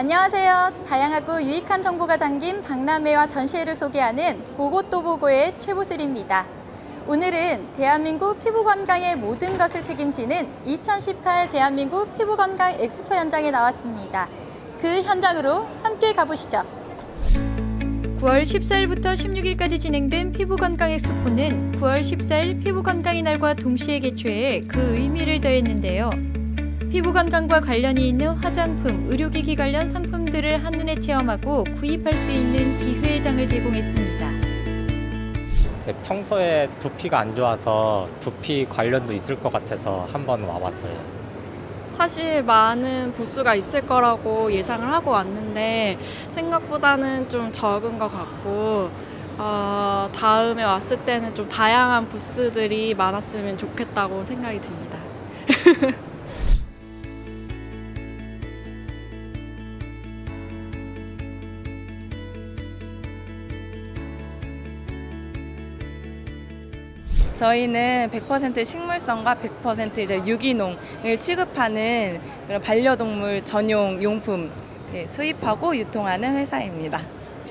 안녕하세요. 다양하고 유익한 정보가 담긴 박람회와 전시회를 소개하는 보고또 보고의 최보슬입니다. 오늘은 대한민국 피부 건강의 모든 것을 책임지는 2018 대한민국 피부 건강 엑스포 현장에 나왔습니다. 그 현장으로 함께 가보시죠. 9월 14일부터 16일까지 진행된 피부 건강 엑스포는 9월 14일 피부 건강의 날과 동시에 개최해 그 의미를 더했는데요. 피부 건강과 관련이 있는 화장품, 의료기기 관련 상품들을 한눈에 체험하고 구입할 수 있는 기회장을 제공했습니다. 네, 평소에 두피가 안 좋아서 두피 관련도 있을 것 같아서 한번 와봤어요. 사실 많은 부스가 있을 거라고 예상을 하고 왔는데 생각보다는 좀 적은 것 같고 어, 다음에 왔을 때는 좀 다양한 부스들이 많았으면 좋겠다고 생각이 듭니다. 저희는 100% 식물성과 100% 이제 유기농을 취급하는 그런 반려동물 전용 용품 예, 수입하고 유통하는 회사입니다.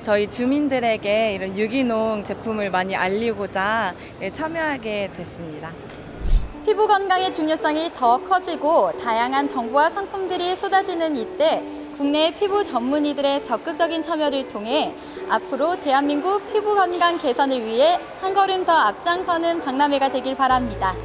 저희 주민들에게 이런 유기농 제품을 많이 알리고자 예, 참여하게 됐습니다. 피부 건강의 중요성이 더 커지고 다양한 정보와 상품들이 쏟아지는 이때 국내 피부 전문의들의 적극적인 참여를 통해 앞으로 대한민국 피부 건강 개선을 위해 한 걸음 더 앞장서는 박람회가 되길 바랍니다.